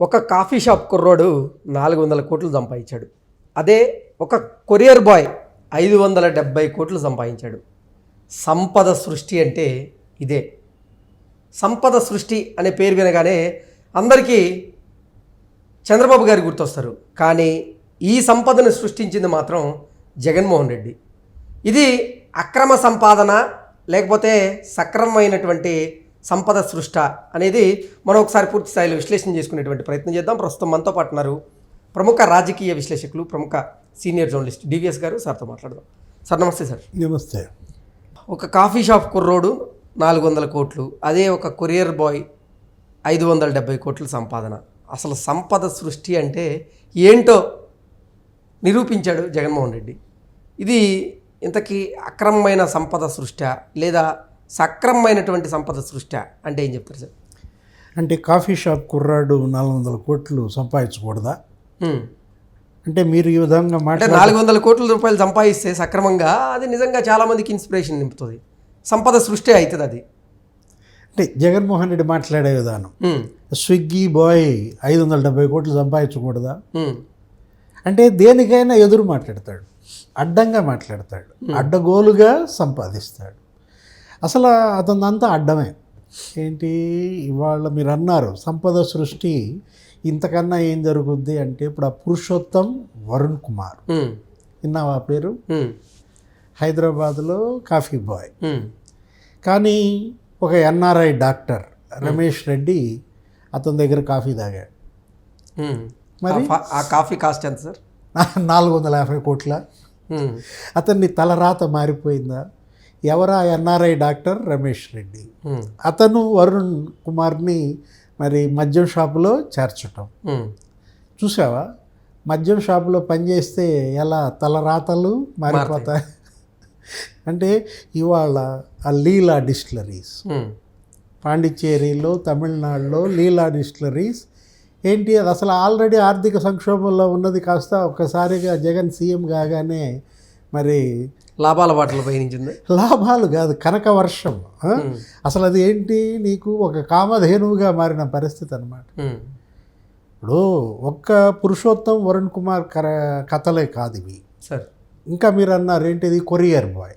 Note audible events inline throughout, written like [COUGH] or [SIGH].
ఒక coffee shop కుర్రోడు నాలుగు వందల కోట్లు సంపాదించాడు. అదే ఒక కొరియర్ బాయ్ ఐదు వందల డెబ్బై కోట్లు సంపాదించాడు. సంపద సృష్టి అంటే ఇదే. సంపద సృష్టి అనే పేరు వినగానే అందరికీ చంద్రబాబు గారు గుర్తొస్తారు. కానీ ఈ సంపదను సృష్టించింది మాత్రం జగన్మోహన్ రెడ్డి. ఇది అక్రమ సంపాదన లేకపోతే సక్రమమైనటువంటి సంపద సృష్ట అనేది మనం ఒకసారి పూర్తి స్థాయిలో విశ్లేషణ చేసుకునేటువంటి ప్రయత్నం చేద్దాం. ప్రస్తుతం మనతో పాటు ఉన్నారు ప్రముఖ రాజకీయ విశ్లేషకులు ప్రముఖ సీనియర్ జర్నలిస్ట్ డివిఎస్ గారు. సార్తో మాట్లాడదాం. సార్ నమస్తే సార్. నమస్తే. ఒక కాఫీ షాప్ కుర్రోడు నాలుగు వందల కోట్లు అదే ఒక కొరియర్ బాయ్ ఐదు వందల డెబ్బై కోట్ల సంపాదన. అసలు సంపద సృష్టి అంటే ఏంటో నిరూపించాడు జగన్మోహన్ రెడ్డి. ఇది ఇంతకీ అక్రమమైన సంపద సృష్ట లేదా సక్రమమైనటువంటి సంపద సృష్ట అంటే ఏం చెప్తారు సార్? అంటే కాఫీ షాప్ కుర్రాడు నాలుగు వందల కోట్లు సంపాదించకూడదా. అంటే మీరు ఈ విధంగా అంటే నాలుగు వందల కోట్ల రూపాయలు సంపాదిస్తే సక్రమంగా అది నిజంగా చాలామందికి ఇన్స్పిరేషన్ నింపుతుంది. సంపద సృష్టి అవుతుంది అది. అంటే జగన్మోహన్ రెడ్డి మాట్లాడే విధానం. స్విగ్గీ బాయ్ ఐదు వందల డెబ్బై కోట్లు సంపాదించకూడదా. అంటే దేనికైనా ఎదురు మాట్లాడతాడు. అడ్డంగా మాట్లాడతాడు. అడ్డగోలుగా సంపాదిస్తాడు. అసలు అతనంతా అడ్డమే ఏంటి ఇవాళ మీరు అన్నారు సంపద సృష్టి ఇంతకన్నా ఏం జరుగుద్ది అంటే ఇప్పుడు ఆ పురుషోత్తం వరుణ్ కుమార్. విన్నావా పేరు. హైదరాబాద్లో కాఫీ బాయ్. కానీ ఒక ఎన్ఆర్ఐ డాక్టర్ రమేష్ రెడ్డి అతని దగ్గర కాఫీ తాగాడు. మరి? ఆ కాఫీ కాస్ట్ ఎంత సార్ [LAUGHS] నాలుగు వందల యాభై కోట్ల. అతన్ని తలరాత మారిపోయిందా ఎవరా ఎన్ఆర్ఐ డాక్టర్ రమేష్ రెడ్డి. అతను వరుణ్ కుమార్ని మరి మద్యం షాపులో చేర్చటం. చూసావా? మద్యం షాపులో పనిచేస్తే ఎలా తలరాతలు మారిపోతాయి? అంటే ఇవాళ ఆ లీలా డిస్టిలరీస్. పాండిచ్చేరిలో తమిళనాడులో లీలా డిస్టిలరీస్. ఏంటి? అది అసలు ఆల్రెడీ ఆర్థిక సంక్షోభంలో ఉన్నది కాస్త ఒక్కసారిగా జగన్ సీఎం కాగానే మరి లాభాల బాటలు పయనించింది లాభాలు కాదు కనక వర్షం? అసలు అది ఏంటి నీకు ఒక కామధేనువుగా మారిన పరిస్థితి అనమాట. ఇప్పుడు ఒక్క పురుషోత్తం వరుణ్ కుమార్ కర కథలే కాదు ఇవి సార్ ఇంకా మీరు అన్నారు ఏంటిది కొరియర్ బాయ్.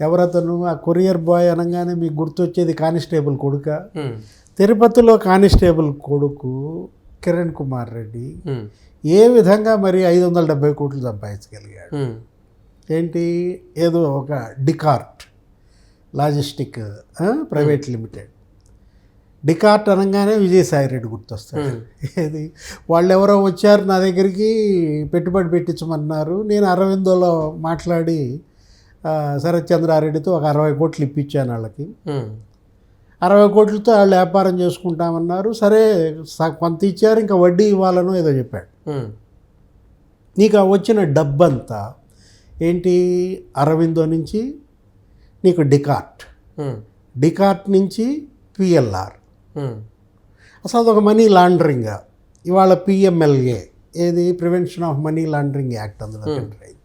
ఎవరతను ఆ కొరియర్ బాయ్ అనగానే మీకు గుర్తొచ్చేది కానిస్టేబుల్ కొడుక. తిరుపతిలో కానిస్టేబుల్ కొడుకు కిరణ్ కుమార్ రెడ్డి. ఏ విధంగా మరి ఐదు వందల డెబ్బై కోట్లు సంపాదించగలిగాడు. ఏంటి? ఏదో ఒక Dcart logistic private limited. Dcart అనగానే విజయసాయి రెడ్డి గుర్తొస్తాడు. ఏది? వాళ్ళు ఎవరో వచ్చారు నా దగ్గరికి పెట్టుబడి పెట్టించమన్నారు. నేను అరవిందోలో మాట్లాడి శరత్ చంద్రారెడ్డితో ఒక అరవై కోట్లు ఇప్పించాను వాళ్ళకి. అరవై కోట్లతో వాళ్ళు వ్యాపారం చేసుకుంటామన్నారు. సరే కొంత ఇచ్చారు ఇంకా వడ్డీ ఇవ్వాలనో ఏదో చెప్పాడు. నీకు వచ్చిన డబ్బంతా ఏంటి? అరవిందో నుంచి నీకు డికార్ట్. డికార్ట్ నుంచి పిఎల్ఆర్. అసలు అదొక మనీ లాండరింగ్. ఇవాళ పిఎంఎల్ఏ ఏది? Prevention of money laundering act అందులో ఎంటర్ అయింది.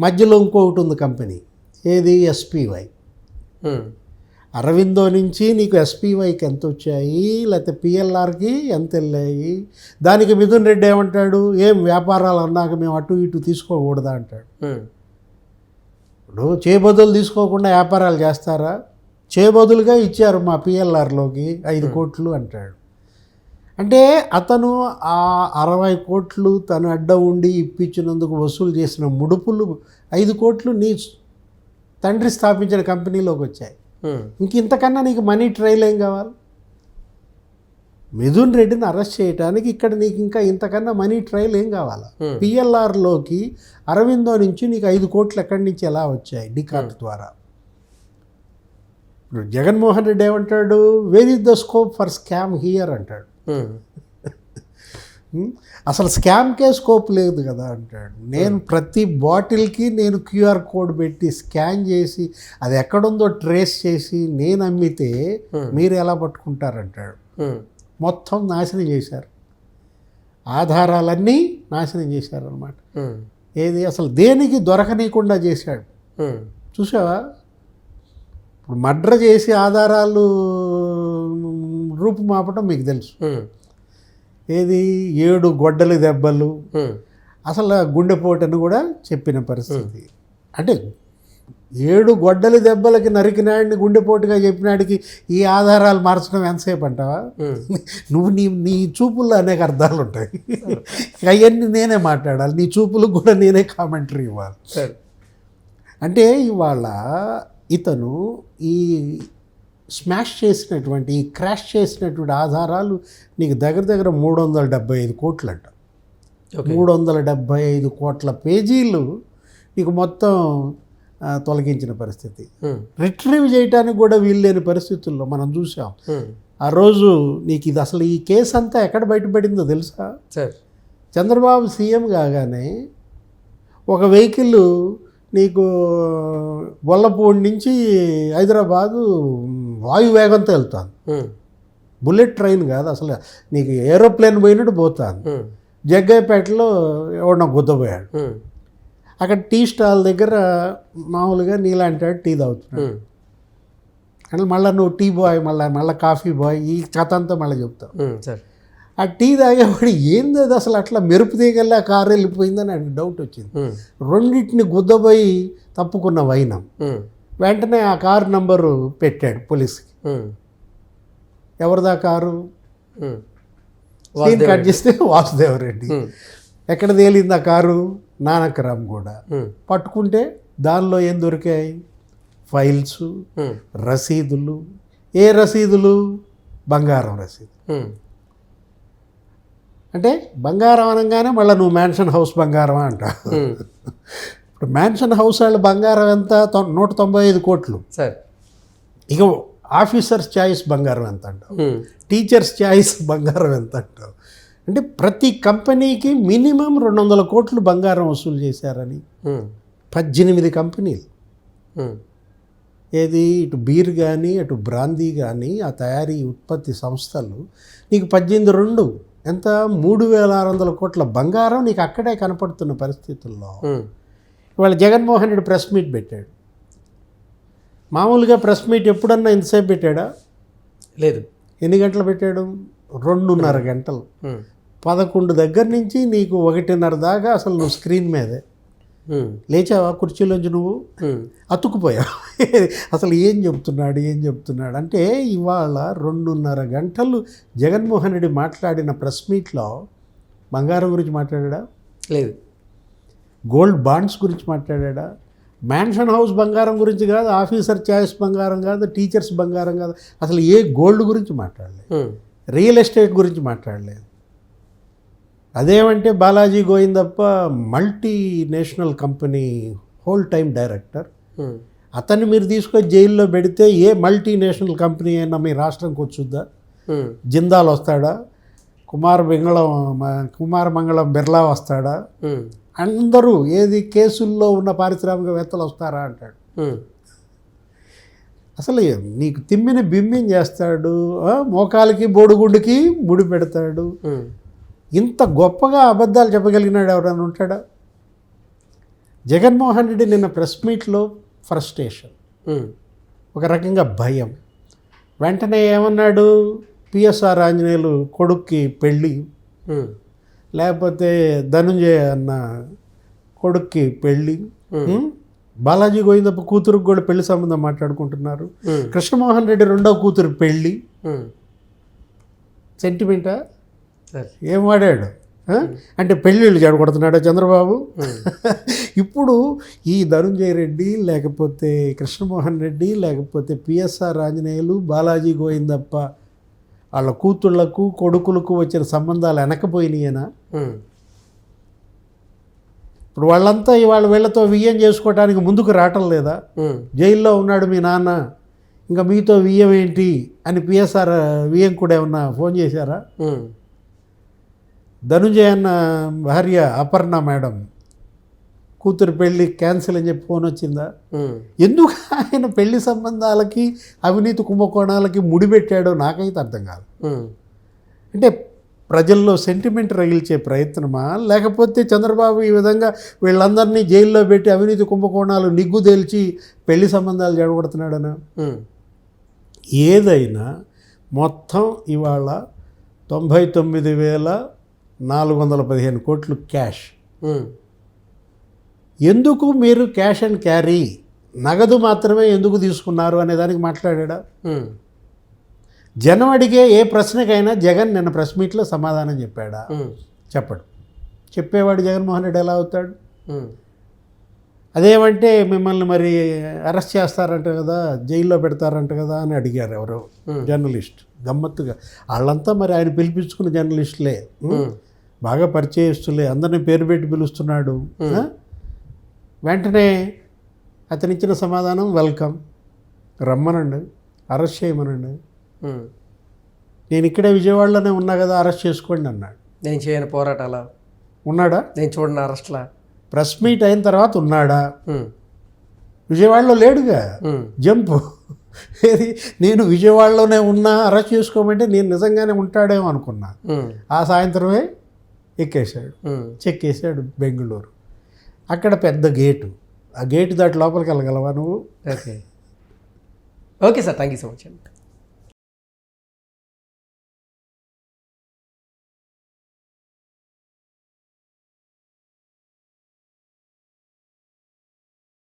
మధ్యలో ఇంకొకటి ఉంది కంపెనీ. ఏది? ఎస్పీవై. అరవిందో నుంచి నీకు ఎస్పీవైకి ఎంత వచ్చాయి? లేకపోతే పిఎల్ఆర్కి ఎంత వెళ్ళాయి? దానికి మిథున్ రెడ్డి ఏమంటాడు? ఏం వ్యాపారాలు అన్నాక మేము అటు ఇటు తీసుకోకూడదా? అంటాడు. ఇప్పుడు చేబదులు తీసుకోకుండా వ్యాపారాలు చేస్తారా? చేబదులుగా ఇచ్చారు మా పిఎల్ఆర్లోకి ఐదు కోట్లు అంటాడు. అంటే అతను ఆ అరవై కోట్లు తను అడ్డ ఉండి ఇప్పించినందుకు వసూలు చేసిన ముడుపులు ఐదు కోట్లు నీ తండ్రి స్థాపించిన కంపెనీలోకి వచ్చాయి. ఇంక ఇంతకన్నా నీకు మనీ ట్రైల్ ఏం కావాలి? మిథున్ రెడ్డిని అరెస్ట్ చేయడానికి ఇక్కడ నీకు ఇంకా ఇంతకన్నా మనీ ట్రైల్ ఏం కావాలా. పిఎల్ఆర్లోకి అరవిందో నుంచి నీకు ఐదు కోట్లు ఎక్కడి నుంచి ఎలా వచ్చాయి డికార్ట్ ద్వారా? ఇప్పుడు జగన్మోహన్ రెడ్డి ఏమంటాడు? Where is the scope for scam here అంటాడు? అసలు స్కామ్కే స్కోప్ లేదు కదా అంటాడు. నేను ప్రతి బాటిల్కి నేను క్యూఆర్ కోడ్ పెట్టి స్కాన్ చేసి అది ఎక్కడుందో ట్రేస్ చేసి నేను అమ్మితే మీరు ఎలా పట్టుకుంటారంటాడు. మొత్తం నాశనం చేశారు. ఆధారాలన్నీ నాశనం చేశారనమాట మ్మ్. ఏది అసలు దేనికి దొరకనీయకుండా చేశాడు. చూసావా? ఇప్పుడు మర్డర్ చేసి ఆధారాలు రూపుమాపటం మీకు తెలుసు. ఏది? ఏడు గొడ్డలి దెబ్బలు. అసలు గుండెపోటని కూడా చెప్పిన పరిస్థితి. అంటే ఏడు గొడ్డలి దెబ్బలకి నరికినాడిని గుండెపోటుగా చెప్పినాడికి ఈ ఆధారాలు మార్చడం ఎంతసేపు అంటావా? నువ్వు నీ నీ చూపుల్లో అనేక అర్థాలు ఉంటాయి. అవన్నీ నేనే మాట్లాడాలి. నీ చూపులకు కూడా నేనే కామెంటరీ ఇవ్వాలి. అంటే ఇవాళ ఇతను ఈ స్మాష్ చేసినటువంటి ఈ క్రాష్ చేసినటువంటి ఆధారాలు నీకు దగ్గర దగ్గర మూడు వందల డెబ్బై ఐదు కోట్లు అంట మూడు వందల డెబ్బై ఐదు కోట్ల పేజీలు నీకు మొత్తం తొలగించిన పరిస్థితి. రిట్రీవ్ చేయడానికి కూడా వీల్లేని పరిస్థితుల్లో మనం చూసాం ఆ రోజు నీకు ఇది అసలు ఈ కేసు అంతా ఎక్కడ బయటపడిందో తెలుసా? చంద్రబాబు సీఎం కాగానే ఒక వెహికల్ నీకు గొల్లపూడి నుంచి హైదరాబాదు వాయు వేగంతో వెళ్తాను బుల్లెట్ ట్రైన్ కాదు అసలు నీకు ఏరోప్లేన్ పోయినట్టు పోతాను జగ్గయ్యపేటలో ఎవడన్నా గుద్దపోయాడు అక్కడ టీ స్టాల్ దగ్గర మామూలుగా నీలాంటి వాడు టీ తాగుతున్నాడు. అంటే మళ్ళీ నువ్వు టీ బాయ్ మళ్ళీ మళ్ళీ కాఫీ బాయ్ ఈ కథ అంతా మళ్ళీ చెప్తావు ఆ టీ తాగేవాడు ఏంది అది అసలు అట్లా మెరుపు తీగల్లా కారు వెళ్ళిపోయిందని నాకు డౌట్ వచ్చింది. రెండింటిని గుద్దపోయి తప్పుకున్న వైనం. వెంటనే ఆ కారు నంబరు పెట్టాడు పోలీస్కి. ఎవరిదా కారు? కట్ చేస్తే వాసుదేవరెడ్డి. ఎక్కడ తేలింది ఆ కారు? నానకరామ్ కూడా పట్టుకుంటే దానిలో ఏం దొరికాయి? ఫైల్స్ రసీదులు. ఏ రసీదులు? బంగారం రసీదు. అంటే బంగారం అనగానే మళ్ళీ నువ్వు మ్యాన్షన్ హౌస్ బంగారం అంట. ఉమ్, ఇప్పుడు మ్యాన్షన్ హౌస్ వాళ్ళ బంగారం ఎంత? నూట తొంభై ఐదు కోట్లు. సరే. ఇక ఆఫీసర్స్ చాయిస్ బంగారం ఎంత అంటావు? టీచర్స్ చాయిస్ బంగారం ఎంత అంటావు? అంటే ప్రతి కంపెనీకి మినిమం రెండు వందల కోట్లు బంగారం వసూలు చేశారని. పద్దెనిమిది కంపెనీలు. ఏది? ఇటు బీర్ కానీ అటు బ్రాందీ కానీ ఆ తయారీ ఉత్పత్తి సంస్థలు నీకు పద్దెనిమిది రెండు ఎంత? మూడు వేల ఆరు వందల కోట్ల బంగారం నీకు అక్కడే కనపడుతున్న పరిస్థితుల్లో ఇవాళ జగన్మోహన్ రెడ్డి ప్రెస్ మీట్ పెట్టాడు. మామూలుగా ప్రెస్ మీట్ ఎప్పుడన్నా ఇంతసేపు పెట్టాడా? లేదు. ఎన్ని గంటలు పెట్టాడు? రెండున్నర గంటలు. పదకొండు దగ్గర నుంచి నీకు ఒకటిన్నర దాకా అసలు నువ్వు స్క్రీన్ మీదే. లేచావా కుర్చీలోంచి నువ్వు? అతుక్కుపోయావు? [LAUGHS] అసలు ఏం చెప్తున్నాడు ఏం చెప్తున్నాడు? అంటే ఇవాళ రెండున్నర గంటలు జగన్మోహన్ రెడ్డి మాట్లాడిన ప్రెస్ మీట్లో బంగారం గురించి మాట్లాడా లేదు. గోల్డ్ బాండ్స్ గురించి మాట్లాడా మ్యాన్షన్ హౌస్ బంగారం గురించి కాదు ఆఫీసర్ చాయిస్ బంగారం కాదు టీచర్స్ బంగారం కాదు అసలు ఏ గోల్డ్ గురించి మాట్లాడలేదు. రియల్ ఎస్టేట్ గురించి మాట్లాడలేదు. అదేమంటే Balaji Govindappa multi national company whole time director. Um, అతన్ని మీరు తీసుకొని జైల్లో పెడితే ఏ మల్టీ నేషనల్ కంపెనీ అయినా మీ రాష్ట్రంకి వచ్చుద్దా? ఉమ్, జిందాల్ వస్తాడా? కుమార్ మంగళం కుమార్ మంగళం బిర్లా వస్తాడా? ఉమ్, అందరూ ఏది కేసుల్లో ఉన్న పారిశ్రామికవేత్తలు వస్తారా అంటాడు. అసలు నీకు తిమ్మిని బిమ్మిని చేస్తాడు మోకాలకి బోడుగుండుకి ముడి పెడతాడు. ఇంత గొప్పగా అబద్ధాలు చెప్పగలిగినాడు ఎవరైనా ఉంటాడా? జగన్మోహన్ రెడ్డి నిన్న ప్రెస్ మీట్లో ఫ్రస్ట్రేషన్. ఒక రకంగా భయం. వెంటనే ఏమన్నాడు? పిఎస్ఆర్ ఆంజనేయులు కొడుక్కి పెళ్ళి. లేకపోతే ధనుంజయ అన్న కొడుక్కి పెళ్ళి? బాలాజీ గోవిందప్ప కూతురుకు కూడా పెళ్ళి సంబంధం మాట్లాడుకుంటున్నారు. కృష్ణమోహన్ రెడ్డి రెండో కూతురు పెళ్ళి. సెంటిమెంటా ఏం వాడాడు? అంటే పెళ్ళిళ్ళు చెడగొడుతున్నాడా చంద్రబాబు? ఇప్పుడు ఈ ధనుంజయ రెడ్డి లేకపోతే కృష్ణమోహన్ రెడ్డి లేకపోతే పిఎస్ఆర్ ఆంజనేయులు బాలాజీ గోవిందప్ప వాళ్ళ కూతుళ్ళకు కొడుకులకు వచ్చిన సంబంధాలు వెనకపోయినాయనా? ఉమ్, ఇప్పుడు వాళ్ళంతా ఇవాళ వీళ్ళతో వియ్యం చేసుకోవడానికి ముందుకు రావటం లేదా? ఉమ్, జైల్లో ఉన్నాడు మీ నాన్న ఇంకా మీతో వియ్యం ఏంటి అని పిఎస్ఆర్ వియ్యం కూడా ఏమన్నా ఫోన్ చేశారా? ధనుంజయ అన్న భార్య అపర్ణ మేడం కూతురు పెళ్ళి క్యాన్సిల్ అని చెప్పి ఫోన్ వచ్చిందా? ఎందుకు ఆయన పెళ్ళి సంబంధాలకి అవినీతి కుంభకోణాలకి ముడిపెట్టాడో నాకైతే అర్థం కాదు. అంటే ప్రజల్లో సెంటిమెంట్ రగిల్చే ప్రయత్నమా? లేకపోతే చంద్రబాబు ఈ విధంగా వీళ్ళందరినీ జైల్లో పెట్టి అవినీతి కుంభకోణాలు నిగ్గు తేల్చి పెళ్ళి సంబంధాలు జడగొడుతున్నాడనా? ఏదైనా మొత్తం ఇవాళ తొంభై తొమ్మిది వేల నాలుగు వందల పదిహేను కోట్లు క్యాష్. ఎందుకు మీరు క్యాష్ అండ్ క్యారీ? నగదు మాత్రమే ఎందుకు తీసుకున్నారు అనే దానికి మాట్లాడా జనం అడిగే ఏ ప్రశ్నకైనా జగన్ నిన్న ప్రెస్ మీట్లో సమాధానం చెప్పాడా? చెప్పడు. చెప్పేవాడు జగన్మోహన్ రెడ్డి ఎలా అవుతాడు? అదేమంటే మిమ్మల్ని మరి అరెస్ట్ చేస్తారంట కదా జైల్లో పెడతారంట కదా అని అడిగారు ఎవరో. జర్నలిస్ట్. గమ్మత్తుగా. వాళ్ళంతా మరి ఆయన పిలిపించుకున్న జర్నలిస్టులే. బాగా పరిచయస్తులే అందరినీ పేరు పెట్టి పిలుస్తున్నాడు? వెంటనే అతను ఇచ్చిన సమాధానం వెల్కమ్. రమ్మనండి అరెస్ట్ చేయమనండి. నేను ఇక్కడే విజయవాడలోనే ఉన్నా కదా అరెస్ట్ చేసుకోండి అన్నాడు. నేను చేయని పోరాటాలా. ఉన్నాడా? నేను చూడని అరెస్ట్లా. ప్రెస్ మీట్ అయిన తర్వాత ఉన్నాడా? విజయవాడలో లేడుగా? జంపు. ఏది? నేను విజయవాడలోనే ఉన్నా అరెస్ట్ చేసుకోమంటే నేను నిజంగానే ఉంటాడేమో అనుకున్నా. ఆ సాయంత్రమే ఎక్కేశాడు. ఉమ్. చెక్కేశాడు బెంగళూరు. అక్కడ పెద్ద గేటు. ఆ గేటు దాటి లోపలికి వెళ్ళగలవా నువ్వు? Okay. Okay sir thank you so much అండి.